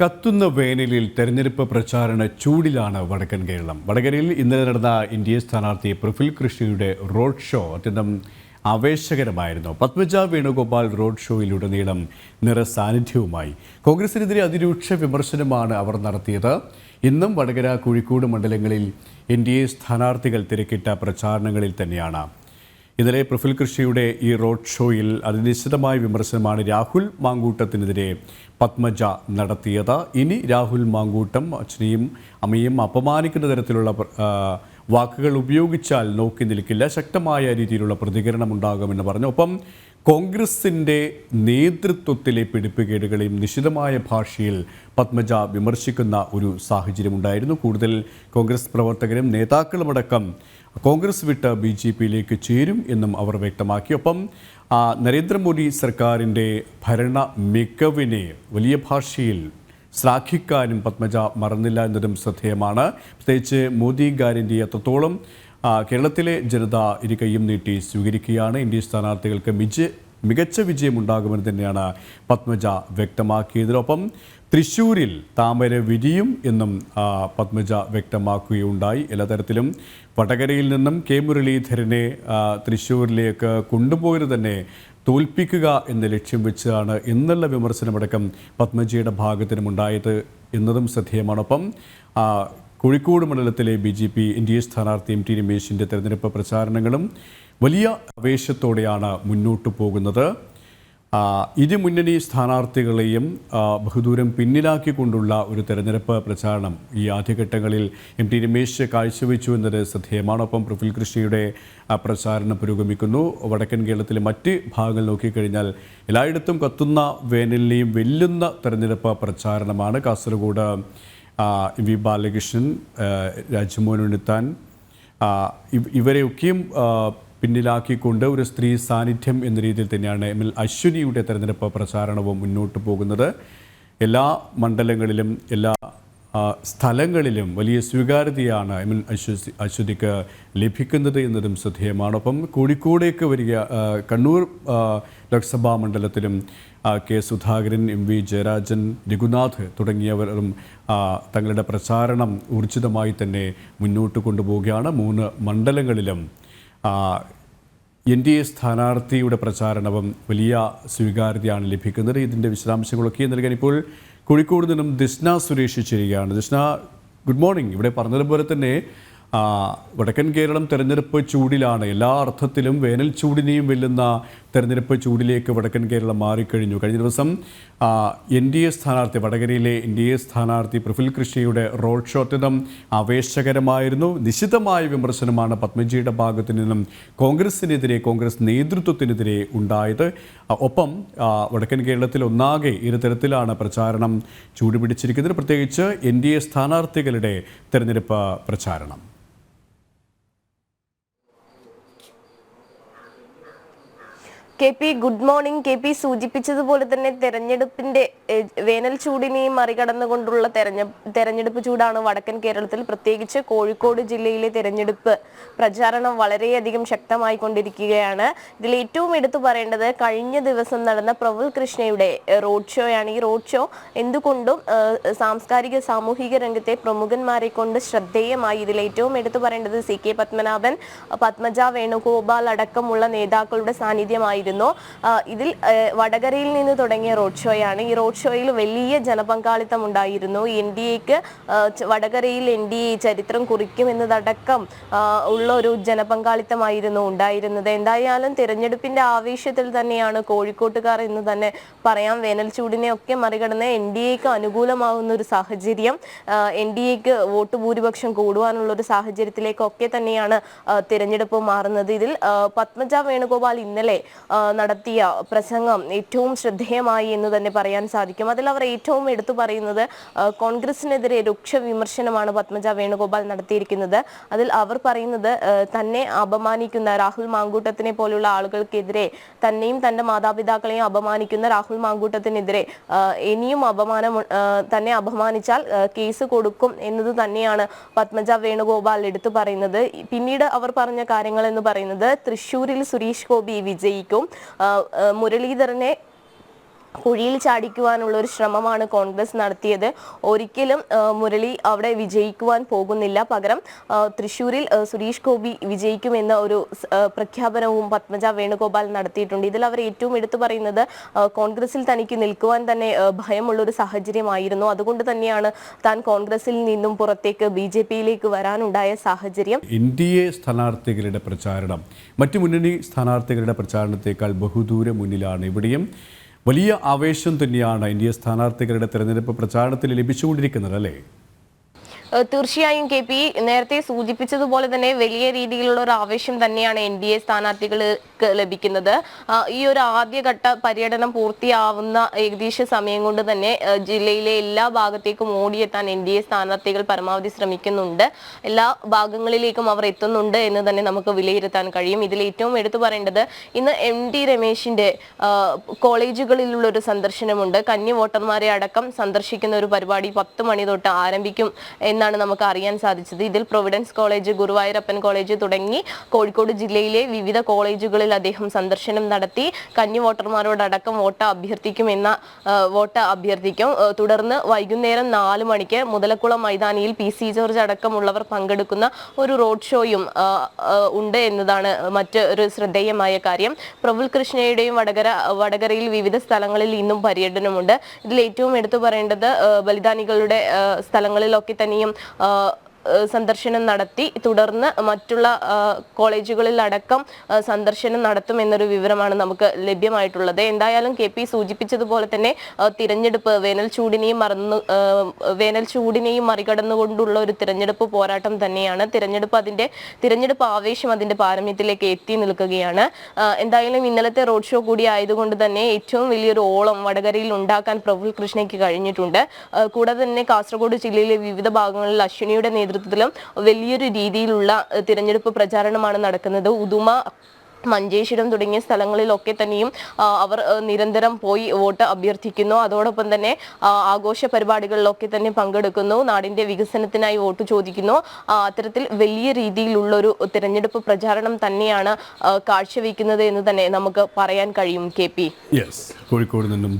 കത്തുന്ന വേനലിൽ തെരഞ്ഞെടുപ്പ് പ്രചാരണ ചൂടിലാണ് വടക്കൻ കേരളം. വടകരയിൽ ഇന്നലെ നടന്ന ഇന്ത്യ സ്ഥാനാർത്ഥി പ്രഫുൽ കൃഷ്ണയുടെ റോഡ് ഷോ അത്യന്തം ആവേശകരമായിരുന്നു. പത്മജ വേണുഗോപാൽ റോഡ് ഷോയിലുടനീളം നിറസാന്നിധ്യവുമായി കോൺഗ്രസിനെതിരെ അതിരൂക്ഷ വിമർശനമാണ് അവർ നടത്തിയത്. ഇന്നും വടകര കോഴിക്കോട് മണ്ഡലങ്ങളിൽ എൻ ഡി എ സ്ഥാനാർത്ഥികൾ തിരക്കിട്ട പ്രചാരണങ്ങളിൽ തന്നെയാണ്. ഇന്നലെ പ്രഫുൽ കൃഷിയുടെ ഈ റോഡ് ഷോയിൽ അതിനിശ്ചിതമായ വിമർശനമാണ് രാഹുൽ മാങ്കൂട്ടത്തിനെതിരെ പത്മജ നടത്തിയത്. ഇനി രാഹുൽ മാങ്കൂട്ടം അച്ഛനെയും അമ്മയും അപമാനിക്കുന്ന തരത്തിലുള്ള വാക്കുകൾ ഉപയോഗിച്ചാൽ നോക്കി നിൽക്കില്ല. ശക്തമായ രീതിയിലുള്ള പ്രതികരണം ഉണ്ടാകുമെന്ന് പറഞ്ഞു. ഒപ്പം കോൺഗ്രസിന്റെ നേതൃത്വത്തിലെ പിടിപ്പുകേടുകളെയും നിശിതമായ ഭാഷയിൽ പത്മജ വിമർശിക്കുന്ന ഒരു സാഹചര്യമുണ്ടായിരുന്നു. കൂടുതൽ കോൺഗ്രസ് പ്രവർത്തകരും നേതാക്കളുമടക്കം കോൺഗ്രസ് വിട്ട് ബി ജെ പിയിലേക്ക് ചേരും എന്നും അവർ വ്യക്തമാക്കി. ഒപ്പം നരേന്ദ്രമോദി സർക്കാരിന്റെ ഭരണ മികവിനെ വലിയ ഭാഷയിൽ ശ്ലാഘിക്കാനും പത്മജ മറന്നില്ല എന്നതും ശ്രദ്ധേയമാണ്. പ്രത്യേകിച്ച് മോദി ഗ്യാരണ്ടി എത്രത്തോളം കേരളത്തിലെ ജനത ഇരു കൈയും നീട്ടി സ്വീകരിക്കുകയാണ്. ഇന്ത്യ സ്ഥാനാർത്ഥികൾക്ക് മിജ് മികച്ച വിജയമുണ്ടാകുമെന്ന് തന്നെയാണ് പത്മജ വ്യക്തമാക്കിയതിനൊപ്പം തൃശ്ശൂരിൽ താമര വിരിയും എന്നും പത്മജ വ്യക്തമാക്കുകയുണ്ടായി. എല്ലാ തരത്തിലും വടകരയിൽ നിന്നും കെ മുരളീധരനെ തൃശ്ശൂരിലേക്ക് കൊണ്ടുപോയത് തന്നെ തോൽപ്പിക്കുക എന്ന ലക്ഷ്യം വെച്ചാണ് എന്നുള്ള വിമർശനമടക്കം പത്മജിയുടെ ഭാഗത്തിനുമുണ്ടായത് എന്നതും ശ്രദ്ധേയമാണൊപ്പം കോഴിക്കോട് മണ്ഡലത്തിലെ B J P N D A സ്ഥാനാർത്ഥി എം ടി രമേശിന്റെ തെരഞ്ഞെടുപ്പ് പ്രചാരണങ്ങളും വലിയ ആവേശത്തോടെയാണ് മുന്നോട്ട് പോകുന്നത്. ആ, ഇരു മുന്നണി സ്ഥാനാർത്ഥികളെയും ബഹുദൂരം പിന്നിലാക്കിക്കൊണ്ടുള്ള ഒരു തെരഞ്ഞെടുപ്പ് പ്രചാരണം ഈ ആദ്യഘട്ടങ്ങളിൽ എം ടി രമേശ് കാഴ്ചവെച്ചു എന്നത് ശ്രദ്ധേയമാണ് ഒപ്പം പ്രഫുൽ കൃഷിയുടെ പ്രചാരണം പുരോഗമിക്കുന്നു. വടക്കൻ കേരളത്തിലെ മറ്റ് ഭാഗങ്ങൾ നോക്കിക്കഴിഞ്ഞാൽ എല്ലായിടത്തും കത്തുന്ന വേനലിനെയും വെല്ലുന്ന തെരഞ്ഞെടുപ്പ് പ്രചാരണമാണ്. കാസർഗോഡ് വി ബാലകൃഷ്ണൻ രാജ്മോഹൻ ഉണ്ണിത്താൻ ഇവരെയൊക്കെയും പിന്നിലാക്കിക്കൊണ്ട് ഒരു സ്ത്രീ സാന്നിധ്യം എന്ന രീതിയിൽ തന്നെയാണ് എം എൽ അശ്വിനിയുടെ തെരഞ്ഞെടുപ്പ് പ്രചാരണവും മുന്നോട്ട് പോകുന്നത്. എല്ലാ മണ്ഡലങ്ങളിലും എല്ലാ സ്ഥലങ്ങളിലും വലിയ സ്വീകാര്യതയാണ് എം എൽ അശ്വതി അശ്വതിക്ക് ലഭിക്കുന്നത് എന്നതും ശ്രദ്ധേയമാണ്. ഒപ്പം കോഴിക്കോടേക്ക് വരിക കണ്ണൂർ ലോക്സഭാ മണ്ഡലത്തിലും K Sudhakaran M V Jayarajan Raghunath തുടങ്ങിയവരും തങ്ങളുടെ പ്രചാരണം ഊർജിതമായി തന്നെ മുന്നോട്ട് കൊണ്ടുപോവുകയാണ്. മൂന്ന് മണ്ഡലങ്ങളിലും എൻ ഡി എ സ്ഥാനാർത്ഥിയുടെ പ്രചാരണവും വലിയ സ്വീകാര്യതയാണ് ലഭിക്കുന്നത്. ഇതിന്റെ വിശദാംശങ്ങളൊക്കെ നൽകാൻ ഇപ്പോൾ കോഴിക്കോട് നിന്നും ദിസ്ന സുരേഷ് ചേരുകയാണ് ദിസ്ന ഗുഡ് മോർണിംഗ് ഇവിടെ പറഞ്ഞതുപോലെ തന്നെ വടക്കൻ കേരളം തെരഞ്ഞെടുപ്പ് ചൂടിലാണ്. എല്ലാ അർത്ഥത്തിലും വേനൽ ചൂടിനെയും വെല്ലുന്ന തെരഞ്ഞെടുപ്പ് ചൂടിലേക്ക് വടക്കൻ കേരളം മാറിക്കഴിഞ്ഞു. കഴിഞ്ഞ ദിവസം എൻ ഡി എ സ്ഥാനാർത്ഥി വടകരയിലെ എൻ ഡി എ സ്ഥാനാർത്ഥി പ്രഫുൽ കൃഷിയുടെ റോഡ് ഷോ അത്യന്തം ആവേശകരമായിരുന്നു. നിശിതമായ വിമർശനമാണ് പത്മജിയുടെ ഭാഗത്തു നിന്നും കോൺഗ്രസിനെതിരെ കോൺഗ്രസ് നേതൃത്വത്തിനെതിരെ ഉണ്ടായത്. ഒപ്പം വടക്കൻ കേരളത്തിൽ ഒന്നാകെ ഇരുതരത്തിലാണ് പ്രചാരണം ചൂടുപിടിച്ചിരിക്കുന്നത്. പ്രത്യേകിച്ച് എൻ ഡി എ സ്ഥാനാർത്ഥികളുടെ തെരഞ്ഞെടുപ്പ് പ്രചാരണം. K P good morning. K P സൂചിപ്പിച്ചതുപോലെ തന്നെ തെരഞ്ഞെടുപ്പിന്റെ വേനൽ ചൂടിനെയും മറികടന്നുകൊണ്ടുള്ള തെരഞ്ഞ തെരഞ്ഞെടുപ്പ് ചൂടാണ് വടക്കൻ കേരളത്തിൽ. പ്രത്യേകിച്ച് കോഴിക്കോട് ജില്ലയിലെ തെരഞ്ഞെടുപ്പ് പ്രചാരണം വളരെയധികം ശക്തമായി കൊണ്ടിരിക്കുകയാണ് ഇതിൽ ഏറ്റവും എടുത്തു പറയേണ്ടത് കഴിഞ്ഞ ദിവസം നടന്ന പ്രഫുൽ കൃഷ്ണയുടെ റോഡ് ഷോയാണ് ഈ റോഡ് ഷോ എന്തുകൊണ്ടും സാംസ്കാരിക സാമൂഹിക രംഗത്തെ പ്രമുഖന്മാരെ കൊണ്ട് ശ്രദ്ധേയമായി. ഇതിൽ ഏറ്റവും എടുത്തു പറയേണ്ടത് സി കെ പത്മനാഭൻ പത്മജ വേണുഗോപാൽ അടക്കമുള്ള നേതാക്കളുടെ സാന്നിധ്യമായിരുന്നു. ആ, ഇതിൽ വടകരയിൽ നിന്ന് തുടങ്ങിയ റോഡ് ഷോയാണ് ഈ റോഡ് ഷോയിൽ വലിയ ജനപങ്കാളിത്തം ഉണ്ടായിരുന്നു. എൻ ഡി എക്ക് വടകരയിൽ എൻ ഡി എ ചരിത്രം കുറിക്കുമെന്നതടക്കം ഉള്ള ഒരു ജനപങ്കാളിത്തമായിരുന്നു ഉണ്ടായിരുന്നത്. എന്തായാലും തിരഞ്ഞെടുപ്പിന്റെ ആവേശത്തിൽ തന്നെയാണ് കോഴിക്കോട്ടുകാർ എന്ന് തന്നെ പറയാം വേനൽ ചൂടിനെ ഒക്കെ മറികടന്ന് എൻ ഡി എക്ക് അനുകൂലമാകുന്ന ഒരു സാഹചര്യം എൻ ഡി എക്ക് വോട്ട് ഭൂരിപക്ഷം കൂടുവാനുള്ള ഒരു സാഹചര്യത്തിലേക്കൊക്കെ തന്നെയാണ് തിരഞ്ഞെടുപ്പ് മാറുന്നത്. ഇതിൽ പത്മജ വേണുഗോപാൽ ഇന്നലെ നടത്തിയ പ്രസംഗം ഏറ്റവും ശ്രദ്ധേയമായി എന്ന് തന്നെ പറയാൻ സാധിക്കും. അതിൽ അവർ ഏറ്റവും എടുത്തു പറയുന്നത് കോൺഗ്രസിനെതിരെ രൂക്ഷ വിമർശനമാണ് പത്മജ വേണുഗോപാൽ നടത്തിയിരിക്കുന്നത്. അതിൽ അവർ പറയുന്നത് തന്നെ അപമാനിക്കുന്ന രാഹുൽ മാങ്കൂട്ടത്തിനെ പോലുള്ള ആളുകൾക്കെതിരെ തന്നെയും തന്റെ മാതാപിതാക്കളെയും അപമാനിക്കുന്ന രാഹുൽ മാങ്കൂട്ടത്തിനെതിരെ ഇനിയും അപമാനം തന്നെ അപമാനിച്ചാൽ കേസ് കൊടുക്കും എന്നത് തന്നെയാണ് പത്മജ വേണുഗോപാൽ എടുത്തു പറയുന്നത്. പിന്നീട് അവർ പറഞ്ഞ കാര്യങ്ങൾ എന്ന് പറയുന്നത് തൃശൂരിൽ സുരേഷ് ഗോപി വിജയിക്കും മുരളീധരനെ കുഴിയിൽ ചാടിക്കുവാനുള്ള ഒരു ശ്രമമാണ് കോൺഗ്രസ് നടത്തിയത്. ഒരിക്കലും മുരളി അവിടെ വിജയിക്കുവാൻ പോകുന്നില്ല. പകരം തൃശൂരിൽ സുരേഷ് ഗോപി വിജയിക്കുമെന്ന ഒരു പ്രഖ്യാപനവും പത്മജ വേണുഗോപാൽ നടത്തിയിട്ടുണ്ട്. ഇതിൽ അവർ ഏറ്റവും എടുത്തു പറയുന്നത് കോൺഗ്രസിൽ തനിക്ക് നിൽക്കുവാൻ തന്നെ ഭയമുള്ള ഒരു സാഹചര്യമായിരുന്നു. അതുകൊണ്ട് തന്നെയാണ് താൻ കോൺഗ്രസിൽ നിന്നും പുറത്തേക്ക് ബി ജെ പിയിലേക്ക് വരാനുണ്ടായ സാഹചര്യം. എൻ ഡി എ സ്ഥാനാർത്ഥികളുടെ പ്രചാരണം മറ്റു മുന്നണി സ്ഥാനാർത്ഥികളുടെ പ്രചാരണത്തേക്കാൾ ബഹുദൂര മുന്നിലാണ്. ഇവിടെയും വലിയ ആവേശം തന്നെയാണ് എ സ്ഥാനാർത്ഥികളുടെ തെരഞ്ഞെടുപ്പ് പ്രചാരണത്തിൽ ലഭിച്ചുകൊണ്ടിരിക്കുന്നത് അല്ലേ? തീർച്ചയായും കെ പി നേരത്തെ സൂചിപ്പിച്ചതുപോലെ തന്നെ വലിയ രീതിയിലുള്ള ഒരു ആവശ്യം തന്നെയാണ് എൻ ഡി എ സ്ഥാനാർത്ഥികൾക്ക് ലഭിക്കുന്നത്. ഈ ഒരു ആദ്യഘട്ട പര്യടനം പൂർത്തിയാവുന്ന ഏകദേശ സമയം കൊണ്ട് തന്നെ ജില്ലയിലെ എല്ലാ ഭാഗത്തേക്കും ഓടിയെത്താൻ എൻ ഡി എ സ്ഥാനാർത്ഥികൾ പരമാവധി ശ്രമിക്കുന്നുണ്ട്. എല്ലാ ഭാഗങ്ങളിലേക്കും അവർ എത്തുന്നുണ്ട് എന്ന് തന്നെ നമുക്ക് വിലയിരുത്താൻ കഴിയും. ഇതിൽ ഏറ്റവും എടുത്തു പറയേണ്ടത് ഇന്ന് എം ഡി രമേശിന്റെ കോളേജുകളിലുള്ള ഒരു സന്ദർശനമുണ്ട്. കന്നി വോട്ടർമാരെ അടക്കം സന്ദർശിക്കുന്ന ഒരു പരിപാടി പത്ത് മണി തൊട്ട് ആരംഭിക്കും എന്നാണ് നമുക്ക് അറിയാൻ സാധിച്ചത്. ഇതിൽ പ്രൊവിഡൻസ് കോളേജ് ഗുരുവായൂരപ്പൻ കോളേജ് തുടങ്ങി കോഴിക്കോട് ജില്ലയിലെ വിവിധ കോളേജുകളിൽ അദ്ദേഹം സന്ദർശനം നടത്തി. കന്നി വോട്ടർമാരോടടക്കം വോട്ട് അഭ്യർത്ഥിക്കുമെന്ന വോട്ട് അഭ്യർത്ഥിക്കും. തുടർന്ന് വൈകുന്നേരം നാല് മണിക്ക് മുതലക്കുളം മൈതാനിയിൽ പി. സി. ജോർജ് അടക്കമുള്ളവർ പങ്കെടുക്കുന്ന ഒരു റോഡ് ഷോയും ഉണ്ട് എന്നതാണ് മറ്റ് ഒരു ശ്രദ്ധേയമായ കാര്യം. പ്രഫുൽ കൃഷ്ണയുടെയും വടകര വടകരയിൽ വിവിധ സ്ഥലങ്ങളിൽ ഇന്നും പര്യടനമുണ്ട്. ഇതിൽ ഏറ്റവും എടുത്തു പറയേണ്ടത് ബലിദാനികളുടെ സ്ഥലങ്ങളിലൊക്കെ തന്നെയും കാര്യം സന്ദർശനം നടത്തി തുടർന്ന് മറ്റുള്ള കോളേജുകളിലടക്കം സന്ദർശനം നടത്തും എന്നൊരു വിവരമാണ് നമുക്ക് ലഭ്യമായിട്ടുള്ളത്. എന്തായാലും കെ പി സൂചിപ്പിച്ചതുപോലെ തന്നെ തിരഞ്ഞെടുപ്പ് വേനൽ ചൂടിനെയും മറന്നു വേനൽ ചൂടിനെയും മറികടന്നുകൊണ്ടുള്ള ഒരു തിരഞ്ഞെടുപ്പ് പോരാട്ടം തന്നെയാണ്. തിരഞ്ഞെടുപ്പ് അതിന്റെ തിരഞ്ഞെടുപ്പ് ആവേശം അതിന്റെ പാരമ്യത്തിലേക്ക് എത്തി നിൽക്കുകയാണ്. എന്തായാലും ഇന്നലത്തെ റോഡ് ഷോ കൂടി ആയതുകൊണ്ട് തന്നെ ഏറ്റവും വലിയൊരു ഓളം വടകരയിൽ ഉണ്ടാക്കാൻ പ്രഫുൽ കൃഷ്ണയ്ക്ക് കഴിഞ്ഞിട്ടുണ്ട്. കൂടാതെ തന്നെ കാസർഗോഡ് ജില്ലയിലെ വിവിധ ഭാഗങ്ങളിൽ അശ്വിനിയുടെ നേതൃത്വത്തിലും വലിയൊരു രീതിയിലുള്ള തിരഞ്ഞെടുപ്പ് പ്രചാരണമാണ് നടക്കുന്നത്. ഉദുമ മഞ്ചേശ്വരം തുടങ്ങിയ സ്ഥലങ്ങളിലൊക്കെ തന്നെയും അവർ നിരന്തരം പോയി വോട്ട് അഭ്യർത്ഥിക്കുന്നു. അതോടൊപ്പം തന്നെ ആഘോഷ പരിപാടികളിലൊക്കെ തന്നെ പങ്കെടുക്കുന്നു. നാടിന്റെ വികസനത്തിനായി വോട്ട് ചോദിക്കുന്നു. അത്തരത്തിൽ വലിയ രീതിയിലുള്ളൊരു തിരഞ്ഞെടുപ്പ് പ്രചാരണം തന്നെയാണ് കാഴ്ചവെക്കുന്നത് എന്ന് തന്നെ നമുക്ക് പറയാൻ കഴിയും കെ പി. കോഴിക്കോട് നിന്നും